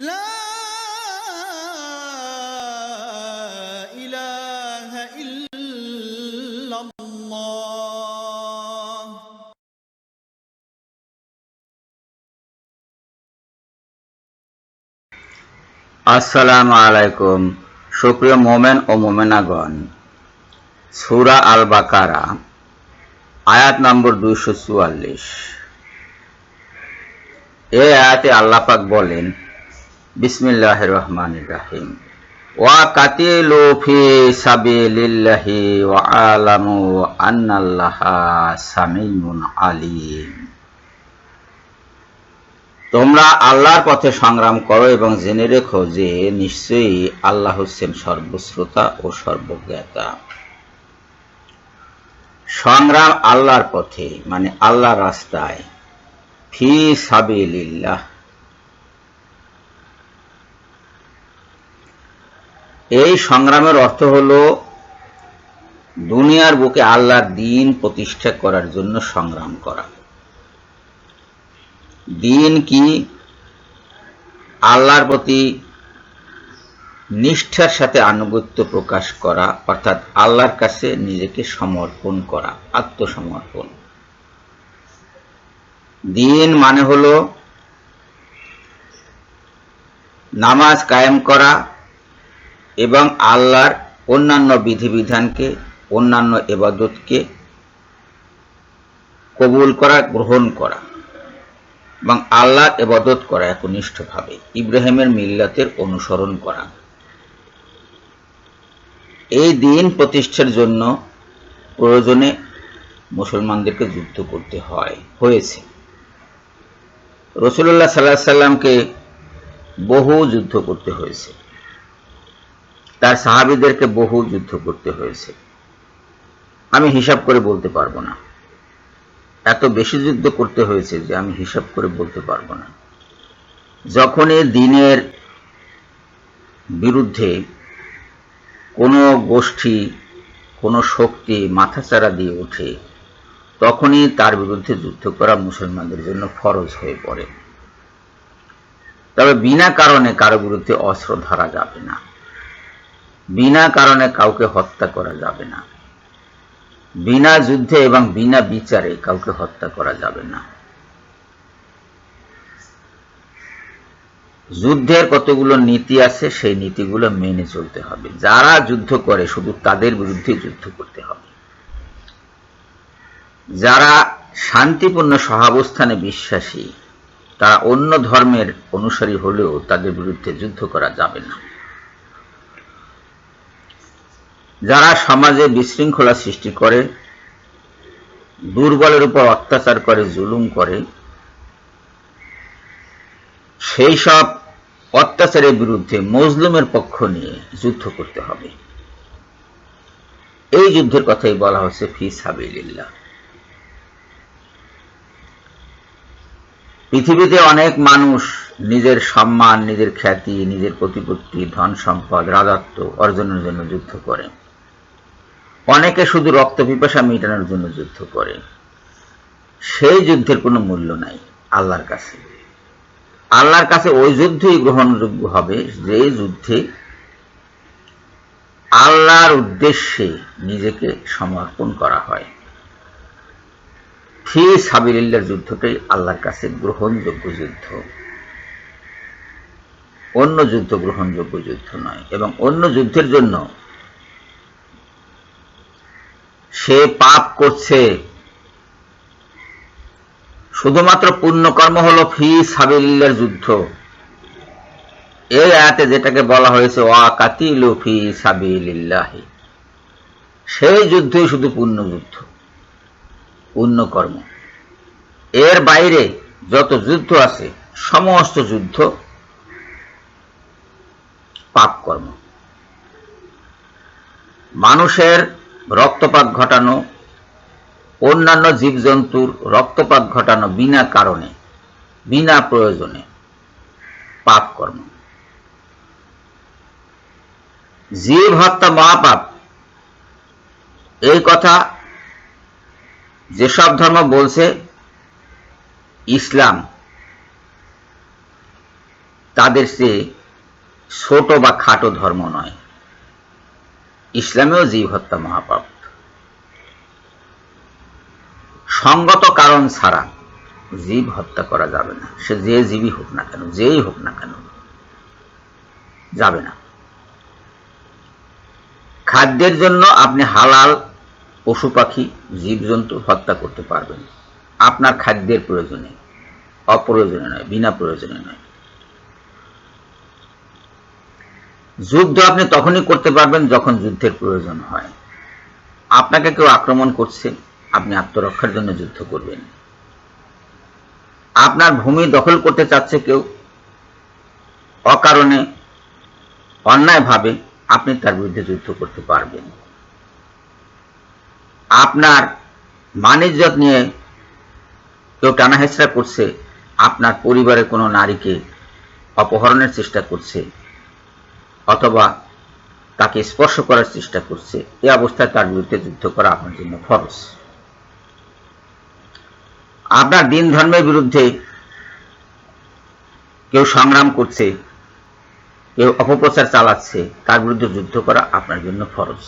لا إله إلا الله আসসালামু আলাইকুম সুপ্রিয় মোমেন ও মোমেনাগণ সুরা আল বাকারা আয়াত নম্বর দুইশো চুয়াল্লিশ এই আয়াতে আল্লাহ পাক বলেন বিসমিল্লাহ রহমান রাহিম ওয়া কাতিলু ফি সাবিলিল্লাহি ওয়া আলামু আন্নাল্লাহা সামিউন আলিম। তোমরা আল্লাহর পথে সংগ্রাম করো এবং জেনে রেখো যে নিশ্চয়ই আল্লাহ হচ্ছেন সর্বশ্রোতা ও সর্বজ্ঞাতা। সংগ্রাম আল্লাহর পথে মানে আল্লাহর রাস্তায়। ফি সাবিলিল্লাহ। এই সংগ্রামের অর্থ হল দুনিয়ার বুকে আল্লাহর দিন প্রতিষ্ঠা করার জন্য সংগ্রাম করা। দিন কি? আল্লাহর প্রতি নিষ্ঠার সাথে আনুগত্য প্রকাশ করা, অর্থাৎ আল্লাহর কাছে নিজেকে সমর্পণ করা, আত্মসমর্পণ। দিন মানে হল নামাজ কায়েম করা এবং আল্লাহর অন্যান্য বিধিবিধানকে, অন্যান্য এবাদতকে কবুল করা, গ্রহণ করা এবং আল্লাহর এবাদত করা একনিষ্ঠভাবে, ইব্রাহিমের মিল্লাতের অনুসরণ করা। এই দিন প্রতিষ্ঠার জন্য প্রয়োজনে মুসলমানদেরকে যুদ্ধ করতে হয়, হয়েছে। রসুল্লাহ সাল্লাহ সাল্লামকে বহু যুদ্ধ করতে হয়েছে। তার সাহাবিদেরকে বহু যুদ্ধ করতে হয়েছে। আমি হিসাব করে বলতে পারব না। এত বেশি যুদ্ধ করতে হয়েছে যে আমি হিসাব করে বলতে পারব না। যখনই দিনের বিরুদ্ধে কোনো গোষ্ঠী, কোনো শক্তি মাথাচাড়া দিয়ে ওঠে, তখনই তার বিরুদ্ধে যুদ্ধ করা মুসলমানদের জন্য ফরজ হয়ে পড়ে। তবে বিনা কারণে কারও বিরুদ্ধে অস্ত্র ধরা যাবে না। বিনা কারণে কাউকে হত্যা করা যাবে না। বিনা যুদ্ধে এবং বিনা বিচারে কাউকে হত্যা করা যাবে না। যুদ্ধের কতগুলো নীতি আছে, সেই নীতিগুলো মেনে চলতে হবে। যারা যুদ্ধ করে, শুধু তাদের বিরুদ্ধে যুদ্ধ করতে হবে। যারা শান্তিপূর্ণ সহাবস্থানে বিশ্বাসী, তারা অন্য ধর্মের অনুসারী হলেও তাদের বিরুদ্ধে যুদ্ধ করা যাবে না। যারা সমাজে বিশৃঙ্খলা সৃষ্টি করে, দুর্বলের উপর অত্যাচার করে, জুলুম করে, সেই সব অত্যাচারের বিরুদ্ধে মজলুমের পক্ষ নিয়ে যুদ্ধ করতে হবে। এই যুদ্ধের কথাই বলা হচ্ছে ফি সাবিল্লাহ পৃথিবীতে অনেক মানুষ নিজের সম্মান, নিজের খ্যাতি, নিজের প্রতিপত্তি, ধন সম্পদ, রাজত্ব অর্জনের জন্য যুদ্ধ করে। অনেকে শুধু রক্ত পিপাসা মেটানোর জন্য যুদ্ধ করে। সেই যুদ্ধের কোনো মূল্য নাই আল্লাহর কাছে। আল্লাহর কাছে ওই যুদ্ধই গ্রহণযোগ্য হবে যে যুদ্ধে আল্লাহর উদ্দেশ্যে নিজেকে সমর্পণ করা হয়। ফি সাবিল্লার যুদ্ধটাই আল্লাহর কাছে গ্রহণযোগ্য যুদ্ধ। অন্য যুদ্ধ গ্রহণযোগ্য যুদ্ধ নয়, এবং অন্য যুদ্ধের জন্য সে পাপ করছে। শুধুমাত্র পুণ্যকর্ম হল ফি সাবিল্লার যুদ্ধ। এই আয়াতে যেটাকে বলা হয়েছে, ওয়া কাতিলু ফি সাবিলিল্লাহি। সেই যুদ্ধই শুধু পুণ্য যুদ্ধ পুণ্যকর্ম। এর বাইরে যত যুদ্ধ আছে, সমস্ত যুদ্ধ পাপ কর্ম মানুষের রক্তপাত ঘটানো, অন্যান্য জীবজন্তুর রক্তপাত ঘটানো বিনা কারণে, বিনা প্রয়োজনে পাপ কর্ম জীব হত্যা মহাপাপ। এই কথা যেসব ধর্ম বলছে, ইসলাম তাদের সে ছোট বা খাটো ধর্ম নয়। ইসলামেও জীব হত্যা মহাপাপ। সঙ্গত কারণ ছাড়া জীব হত্যা করা যাবে না। সে যে জীবই হোক না কেন, যেই হোক না কেন, যাবে না। খাদ্যের জন্য আপনি হালাল পশু পাখি, জীবজন্তু হত্যা করতে পারবেন। আপনার খাদ্যের প্রয়োজনে, অপ্রয়োজনে নয়, বিনা প্রয়োজনে নয়। যুদ্ধ আপনি তখনই করতে পারবেন যখন যুদ্ধের প্রয়োজন হয়। আপনাকে কেউ আক্রমণ করছে, আপনি আত্মরক্ষার জন্য যুদ্ধ করবেন। আপনার ভূমি দখল করতে চাচ্ছে কেউ, অকারণে, অন্যায়ভাবে আপনি তার বিরুদ্ধে যুদ্ধ করতে পারবেন। আপনার মানিজ্যত নিয়ে কেউ টানাহেচড়া করছে, আপনার পরিবারের কোনো নারীকে অপহরণের চেষ্টা করছে অথবা তাকে স্পর্শ করার চেষ্টা করছে। এ অবস্থায় তার বিরুদ্ধে যুদ্ধ করা আপনার জন্য ফরজ। আপনার দিন ধর্মের বিরুদ্ধে কেউ সংগ্রাম করছে, কেউ অপপ্রচার চালাচ্ছে, তার বিরুদ্ধে যুদ্ধ করা আপনার জন্য ফরজ।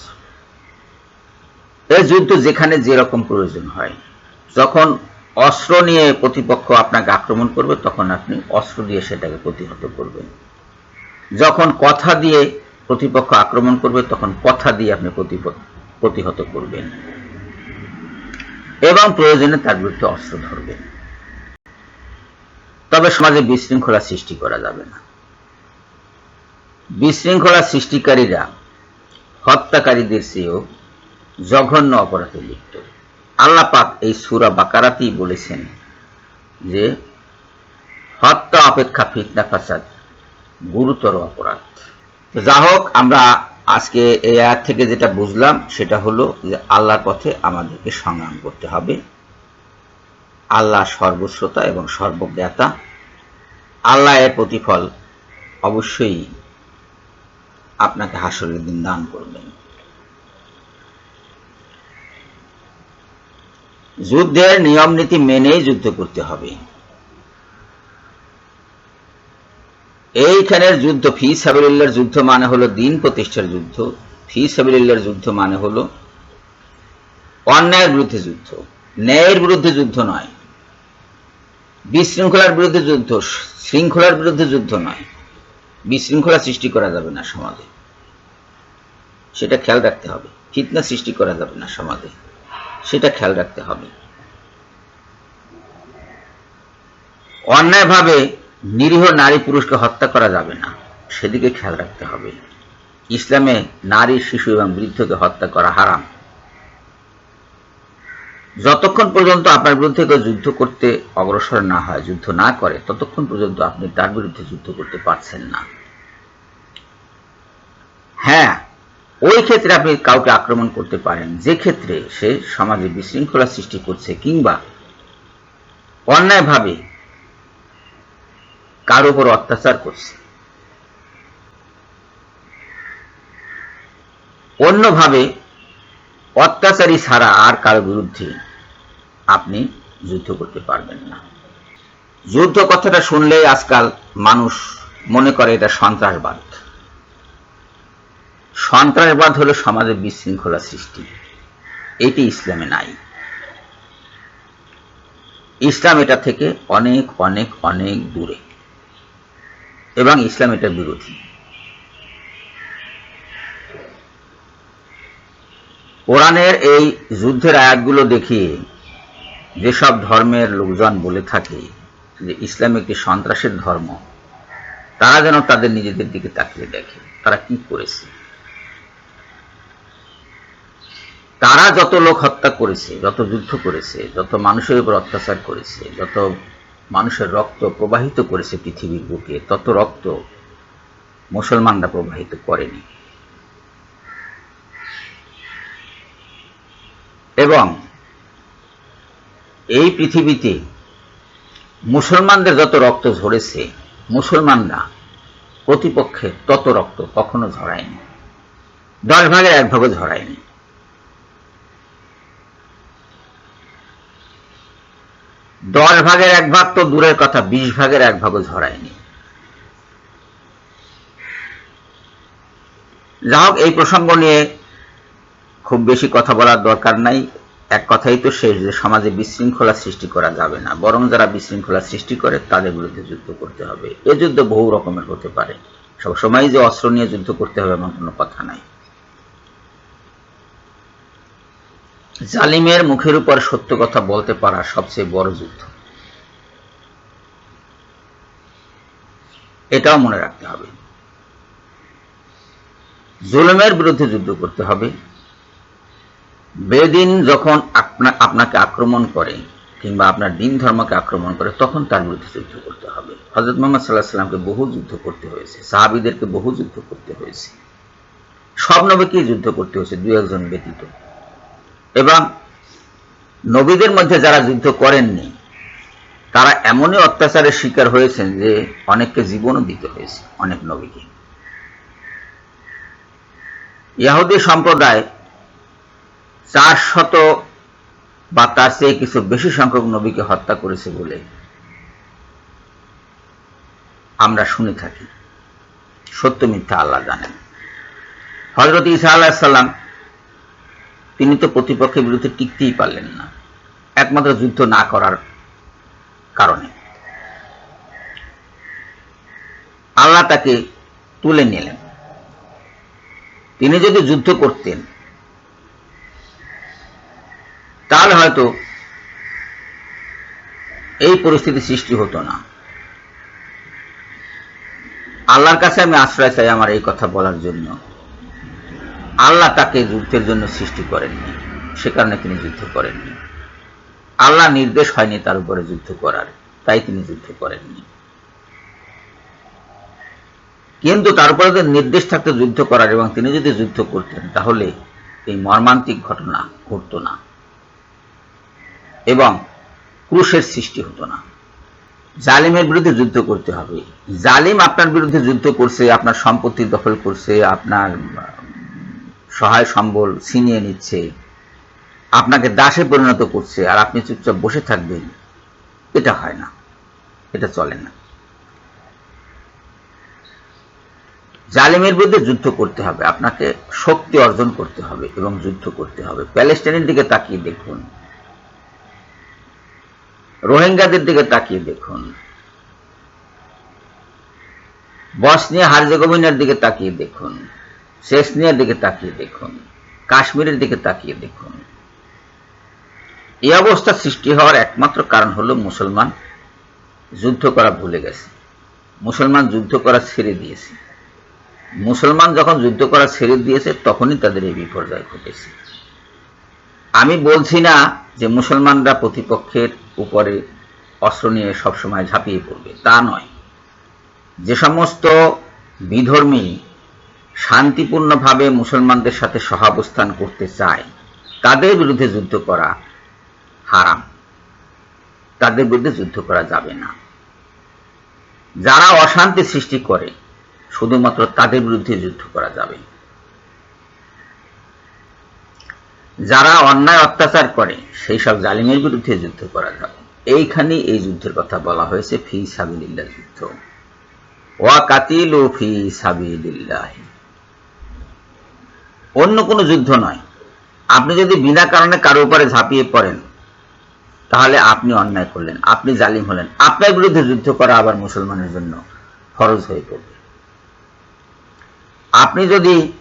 এই যুদ্ধ যেখানে যেরকম প্রয়োজন হয়। যখন অস্ত্র নিয়ে প্রতিপক্ষ আপনাকে আক্রমণ করবে, তখন আপনি অস্ত্র দিয়ে সেটাকে প্রতিহত করবেন। যখন কথা দিয়ে প্রতিপক্ষ আক্রমণ করবে, তখন কথা দিয়ে আপনি প্রতিহত করবেন। এবং প্রয়োজনে তার বিরুদ্ধে অস্ত্র ধরবেন। তবে সমাজে বিশৃঙ্খলা সৃষ্টি করা যাবে না। বিশৃঙ্খলা সৃষ্টিকারীরা হত্যাকারীদের চেয়েও জঘন্য অপরাধে লিপ্ত। আল্লাপাক এই সুরা বাকারাতেই বলেছেন যে, হত্যা, অপেক্ষা, ফিতনা, ফাসাদ গুরুতর অপরাধ। যা হোক, আমরা আজকে এই আয়াত থেকে যেটা বুঝলাম, সেটা হলো যে আল্লাহর পথে আমাদেরকে সংগ্রাম করতে হবে। আল্লাহ সর্বশ্রোতা এবং সর্বজ্ঞাতা। আল্লাহ এর প্রতিফল অবশ্যই আপনাকে হাসরের দিন দান করবেন। যুদ্ধের নিয়ম নীতি মেনেই যুদ্ধ করতে হবে। এইখানের যুদ্ধ, ফি সাবিল্লার যুদ্ধ মানে হলো দিন প্রতিষ্ঠার যুদ্ধ। ফি সাবিল্লার যুদ্ধ মানে হলো অন্যায়ের বিরুদ্ধে যুদ্ধ। ন্যায়ের বিরুদ্ধে যুদ্ধ নয়। বিশৃঙ্খলার বিরুদ্ধে যুদ্ধ, শৃঙ্খলার বিরুদ্ধে যুদ্ধ নয়। বিশৃঙ্খলা সৃষ্টি করা যাবে না সমাজে। সেটা খেয়াল রাখতে হবে। ফিতনা সৃষ্টি করা যাবে না সমাজে। সেটা খেয়াল রাখতে হবে। অন্যায়ভাবে নিরীহ নারী পুরুষকে হত্যা করা যাবে না। সেদিকে খেয়াল রাখতে হবে। ইসলামে নারী, শিশু এবং বৃদ্ধকে হত্যা করা হারাম। যতক্ষণ পর্যন্ত আপনার বিরুদ্ধে কেউ যুদ্ধ করতে অগ্রসর না হয়, যুদ্ধ না করে, ততক্ষণ পর্যন্ত আপনি তার বিরুদ্ধে যুদ্ধ করতে পারছেন না। হ্যাঁ ওই ক্ষেত্রে আপনি কাউকে আক্রমণ করতে পারেন। যে ক্ষেত্রে সে সমাজে বিশৃঙ্খলা সৃষ্টি করছে কিংবা অন্যায়ভাবে কার উপর অত্যাচার করছে? অন্যভাবে, অত্যাচারী ছাড়া আর কারও বিরুদ্ধে আপনি যুদ্ধ করতে পারবেন না। যুদ্ধ কথাটা শুনলেই আজকাল মানুষ মনে করে এটা সন্ত্রাসবাদ। সন্ত্রাসবাদ হলো সমাজে বিশৃঙ্খলা সৃষ্টি। এটি ইসলামে নাই। ইসলাম এটা থেকে অনেক অনেক অনেক দূরে। এবং ইসলাম এটা বিরোধী। কোরআনের এই যুদ্ধের আয়াতগুলো দেখিয়ে যেসব ধর্মের লোকজন বলে থাকে যে ইসলাম একটি সন্ত্রাসের ধর্ম, তারা যেন তাদের নিজেদের দিকে তাকিয়ে দেখে, তারা কি করেছে? তারা যত লোক হত্যা করেছে, যত যুদ্ধ করেছে, যত মানুষের উপর অত্যাচার করেছে, যত মানুষের রক্ত প্রবাহিত করেছে পৃথিবীর বুকে, তত রক্ত মুসলমানরা প্রবাহিত করেনি। এবং এই পৃথিবীতে মুসলমানদের যত রক্ত ঝরেছে, মুসলমানরা প্রতিপক্ষের তত রক্ত কখনো ঝরায়নি। দশ ভাগের এক ভাগও ঝরায়নি। দশ ভাগের এক ভাগ তো দূরের কথা, বিশ ভাগের এক ভাগও ঝরায়নি। যা হোক এই প্রসঙ্গ নিয়ে খুব বেশি কথা বলার দরকার নাই। এক কথাই তো শেষ, যে সমাজে বিশৃঙ্খলা সৃষ্টি করা যাবে না। বরং যারা বিশৃঙ্খলা সৃষ্টি করে, তাদের বিরুদ্ধে যুদ্ধ করতে হবে। এ যুদ্ধ বহু রকমের হতে পারে। সবসময় যে অস্ত্র নিয়ে যুদ্ধ করতে হবে এমন কোনো কথা নাই। জালিমের মুখের উপর সত্য কথা বলতে পারা সবচেয়ে বড় যুদ্ধ। এটাও মনে রাখতে হবে। জুলুমের বিরুদ্ধে যুদ্ধ করতে হবে। বেদিন যখন আপনা- আপনাকে আক্রমণ করে কিংবা আপনার দিন ধর্মকে আক্রমণ করে, তখন তার বিরুদ্ধে যুদ্ধ করতে হবে। হজরত মোহাম্মদ সাল্লাহ সাল্লামকে বহু যুদ্ধ করতে হয়েছে, সাহাবিদেরকে বহু যুদ্ধ করতে হয়েছে। সব নবীকেই যুদ্ধ করতে হয়েছে দু একজন ব্যতীত। এবং নবীদের মধ্যে যারা যুদ্ধ করেননি, তারা এমনই অত্যাচারের শিকার হয়েছেন যে অনেককে জীবনও দিতে হয়েছে, অনেক নবীকে। ইয়াহুদি সম্প্রদায় চার শত বা তার চেয়ে কিছু বেশি সংখ্যক নবীকে হত্যা করেছে বলে আমরা শুনে থাকি। সত্য মিথ্যা আল্লাহ জানেন। হজরত ইসা আল্লাহ সাল্লাম তিনি তো প্রতিপক্ষের বিরুদ্ধে টিকতেই পারলেন না, একমাত্র যুদ্ধ না করার কারণে। আল্লাহ তাকে তুলে নিলেন। তিনি যদি যুদ্ধ করতেন, তাহলে হয়তো এই পরিস্থিতি সৃষ্টি হতো না। আল্লাহর কাছে আমি আশ্রয় চাই আমার এই কথা বলার জন্য। আল্লাহ তাকে যুদ্ধের জন্য সৃষ্টি করেননি। সে কারণে তিনি যুদ্ধ করেননি। আল্লাহ নির্দেশ হয়নি তার উপরে যুদ্ধ করার, তাই তিনি যুদ্ধ করেননি। কিন্তু তারপরে যদি নির্দেশ থাকতো যুদ্ধ করার এবং তিনি যদি যুদ্ধ করতেন, তাহলে এই মর্মান্তিক ঘটনা ঘটত না এবং ক্রুশের সৃষ্টি হতো না। জালিমের বিরুদ্ধে যুদ্ধ করতে হবে। জালিম আপনার বিরুদ্ধে যুদ্ধ করছে, আপনার সম্পত্তি দখল করছে, আপনার সহায় সম্বল ছিনিয়ে নিচ্ছে। আপনাকে দাসে পরিণত করছে আর আপনি চুপচাপ বসে থাকবেন। এটা হয় না। এটা চলে না। জালিমের বিরুদ্ধে যুদ্ধ করতে হবে। আপনাকে শক্তি অর্জন করতে হবে এবং যুদ্ধ করতে হবে। প্যালেস্টাইনের দিকে তাকিয়ে দেখুন। রোহিঙ্গাদের দিকে তাকিয়ে দেখুন। বসনিয়া হার্জেগোভিনার দিকে তাকিয়ে দেখুন। সেসনিয়ার দিকে তাকিয়ে দেখুন, কাশ্মীরের দিকে তাকিয়ে দেখুন। এই অবস্থা সৃষ্টি হওয়ার একমাত্র কারণ হলো মুসলমান যুদ্ধ করা ভুলে গেছে। মুসলমান যুদ্ধ করা ছেড়ে দিয়েছে। মুসলমান যখন যুদ্ধ করা ছেড়ে দিয়েছে, তখনই তাদের এই বিপর্যয় ঘটেছে। আমি বলছি না যে মুসলমানরা প্রতিপক্ষের উপরে অস্ত্র নিয়ে সবসময় ঝাঁপিয়ে পড়বে, তা নয়। যে সমস্ত বিধর্মী শান্তিপূর্ণভাবে মুসলমানদের সাথে সহাবস্থান করতে চায়। তাদের বিরুদ্ধে যুদ্ধ করা হারাম? তাদের বিরুদ্ধে যুদ্ধ করা যাবে না। যারা অশান্তি সৃষ্টি করে, শুধুমাত্র তাদের বিরুদ্ধে যুদ্ধ করা যাবে। যারা অন্যায় অত্যাচার করে, সেই সব জালিমের বিরুদ্ধে যুদ্ধ করা যাবে। এইখানে এই যুদ্ধের কথা বলা হয়েছে, ফি সাবিল্লাহ যুদ্ধ। ওয়া কাতিল ও ফি সাবিল্লাহ অন্য কোনো যুদ্ধ নয়। আপনি যদি বিনা কারণে কারও উপরে ঝাঁপিয়ে পড়েন, তাহলে আপনি অন্যায় করলেন, আপনি জালিম হলেন। আপনার বিরুদ্ধে যুদ্ধ করা আবার মুসলমানের জন্য ফরজ হয়ে পড়বে। আপনি যদি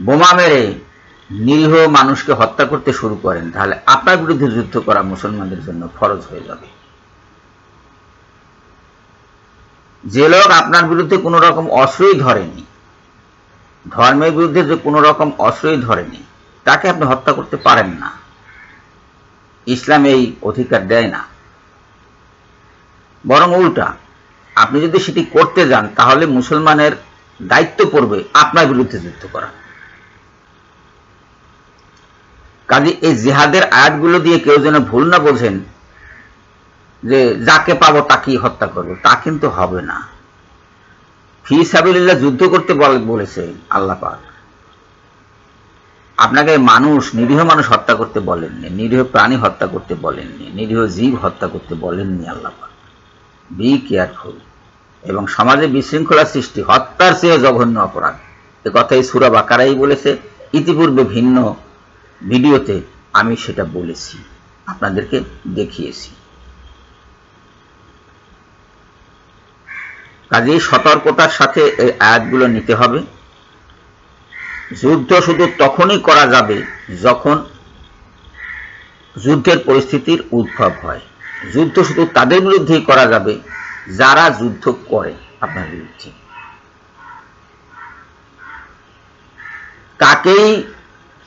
বোমা মেরে নিরীহ মানুষকে হত্যা করতে শুরু করেন, তাহলে আপনার বিরুদ্ধে যুদ্ধ করা মুসলমানদের জন্য ফরজ হয়ে যাবে। যে লোক আপনার বিরুদ্ধে কোনো রকম অস্ত্রই ধরেনি ধর্মের বিরুদ্ধে যে কোনো রকম অস্ত্রই ধরেনি, তাকে আপনি হত্যা করতে পারেন না। ইসলাম এই অধিকার দেয় না। বরং উল্টা, আপনি যদি সেটি করতে যান, তাহলে মুসলমানের দায়িত্ব পড়বে আপনার বিরুদ্ধে যুদ্ধ করা। কাজে এই জেহাদের আয়াতগুলো দিয়ে কেউ যেন ভুল না বোঝেন যে যাকে পাবো তাকেই হত্যা করব, তা কিন্তু হবে না। ফি সাবিল্লাহ যুদ্ধ করতে বলেছে আল্লাহ পাক। আপনাকে মানুষ, নিরীহ মানুষ হত্যা করতে বলেননি, নিরীহ প্রাণী হত্যা করতে বলেননি, নিরীহ জীব হত্যা করতে বলেননি আল্লাহ পাক। বি কেয়ারফুল এবং সমাজে বিশৃঙ্খলা সৃষ্টি, হত্যার চেয়ে জঘন্য অপরাধ। এ কথাই সুরা বাকারাই বলেছে। ইতিপূর্বে ভিন্ন ভিডিওতে আমি সেটা বলেছি, আপনাদেরকে দেখিয়েছি। কাজেই সতর্কতার সাথে এই আয়াতগুলো নিতে হবে। যুদ্ধ শুধু তখনই করা যাবে যখন যুদ্ধের পরিস্থিতির উদ্ভব হয়। যুদ্ধ শুধু তাদের বিরুদ্ধেই করা যাবে, যারা যুদ্ধ করে আপনার বিরুদ্ধে। কাকেই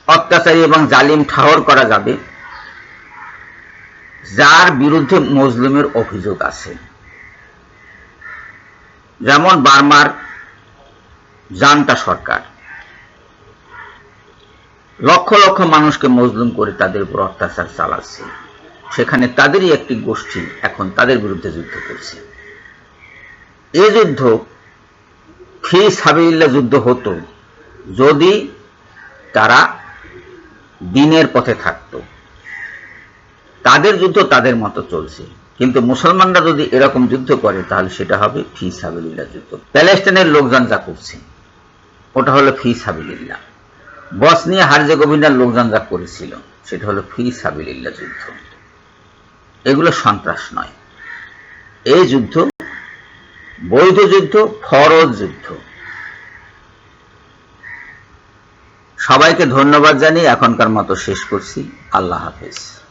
অত্যাচারী এবং জালিম ঠাহর করা যাবে? যার বিরুদ্ধে মুসলিমের অভিযোগ আছে। যেমন বার্মার জান্তা সরকার। লক্ষ লক্ষ মানুষকে মজলুম করে তাদের উপর অত্যাচার চালাচ্ছে। সেখানে তাদেরই একটি গোষ্ঠী এখন তাদের বিরুদ্ধে যুদ্ধ করছে। এই যুদ্ধ ফি সাবিল্লা যুদ্ধ হতো যদি তারা দিনের পথে থাকত। তাদের যুদ্ধ তাদের মতো চলছে। কিন্তু মুসলমানরা যদি এরকম যুদ্ধ করে, তাহলে সেটা হবে ফি সাবিল্লা যুদ্ধ। প্যালেস্টাইনের লোকজন যা করছে, ওটা হলো ফি সাবিল্লা বসনিয়া হার্জেগোভিনার লোকজন যা করেছিল, সেটা হলো ফি সাবিল্লা যুদ্ধ। এগুলো সন্ত্রাস নয়। এই যুদ্ধ বৈধ যুদ্ধ, ফরজ যুদ্ধ। সবাইকে ধন্যবাদ জানিয়ে এখনকার মতো শেষ করছি। আল্লাহ হাফেজ।